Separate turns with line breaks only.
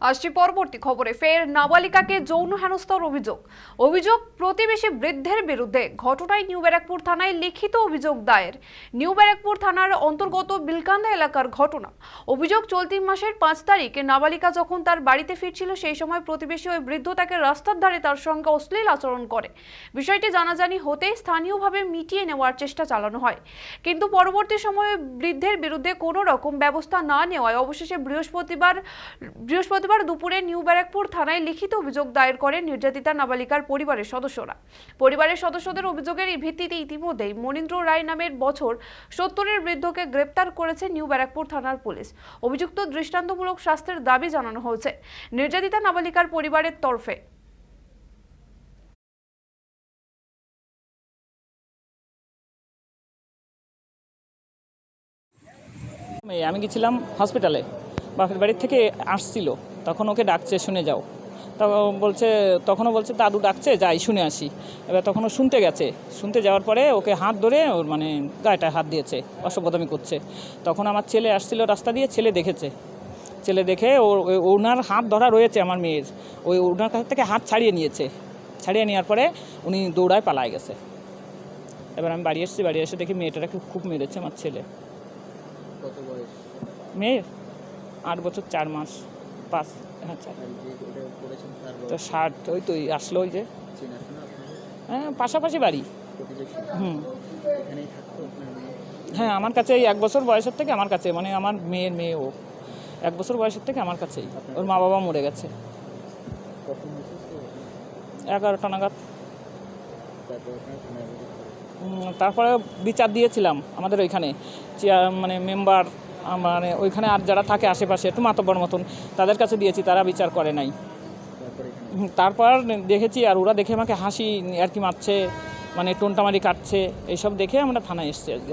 আসছি পরবর্তী খবরে। ফের নাবালিকাকে যৌন হেনস্থার অভিযোগ। অভিযোগ, প্রতিবেশী বৃদ্ধের বিরুদ্ধে ঘটনায় নিউ ব্যারাকপুর থানায় লিখিত অভিযোগ দায়ের। নিউ ব্যারাকপুর থানার অন্তর্গত বিলকান্দা এলাকার ঘটনা। অভিযোগ, চলতি মাসের পাঁচ তারিখে নাবালিকা যখন তার বাড়িতে ফিরছিল, সেই সময় প্রতিবেশী ওই বৃদ্ধ তাকে রাস্তার ধারে তার সঙ্গে অশ্লীল আচরণ করে। বিষয়টি জানাজানি হতেই স্থানীয়ভাবে মিটিয়ে নেওয়ার চেষ্টা চালানো হয়। কিন্তু পরবর্তী সময়ে বৃদ্ধের বিরুদ্ধে কোনো রকম ব্যবস্থা না নেওয়ায় অবশেষে বৃহস্পতিবার বৃহস্পতিবার দুপুরে নিউ ব্যারাকপুর থানায় লিখিত অভিযোগ দায়ের করেন নির্যাতিতা নাবালিকার পরিবারের সদস্যরা। পরিবারের সদস্যদের অভিযোগের ভিত্তিতে ইতিমধ্যেই মনীন্দ্র রায় নামের বছর সত্তরের বৃদ্ধকে গ্রেপ্তার করেছে নিউ ব্যারাকপুর থানার পুলিশ। অভিযুক্ত দৃষ্টান্তমূলক শাস্তির দাবি জানানো হয়েছে নির্যাতিতা নাবালিকার পরিবারের তরফে।
আমি গেছিলাম হসপিটালে বাপের বাড়ির থেকে আসছিল। তখন ওকে ডাকছে শুনে যাও। তখন বলছে তখনও বলছে দাদু ডাকছে যাই শুনে আসি। এবার তখনও শুনতে গেছে। শুনতে যাওয়ার পরে ওকে হাত ধরে ওর মানে গায়েটায় হাত দিয়েছে অসভ্যতামি করছে। তখন আমার ছেলে আসছিল রাস্তা দিয়ে ছেলে দেখেছে। ছেলে দেখে ওর ওই- ওনার হাত ধরা রয়েছে আমার মেয়ের। ওই ওনার কাছ থেকে হাত ছাড়িয়ে নিয়েছে। ছাড়িয়ে নেওয়ার পরে উনি দৌড়ায় পালায় গেছে। এবার আমি বাড়ি এসেছি বাড়ি এসে দেখি মেয়েটাকে খুব মেরেছে আমার ছেলে। মেয়ের আট বছর চার মাস। পাঁচ
তার
তো ষাট, ওই তো আসলো ওই যে। হ্যাঁ পাশাপাশি বাড়ি। হুম। হ্যাঁ আমার কাছে এই এক বছর বয়সের থেকে আমার কাছে মানে আমার মেয়ের মেয়ে ও। এক বছর বয়সের থেকে আমার কাছেই। ওর মা বাবা মরে গেছে। এগারোটা নাগাদ।
তারপরে
বিচার দিয়েছিলাম আমাদের ওইখানে। চেয়ার মানে মেম্বার মানে ওইখানে আর যারা থাকে আশেপাশে, একটু মাতব্বর মতন, তাদের কাছে দিয়েছি, তারা বিচার করে নাই।
তারপর
দেখেছি আর ওরা দেখে আমাকে হাসি আর কি মারছে মানে টোনটামারি কাটছে, এইসব দেখে আমরা থানায় এসেছি আজকে।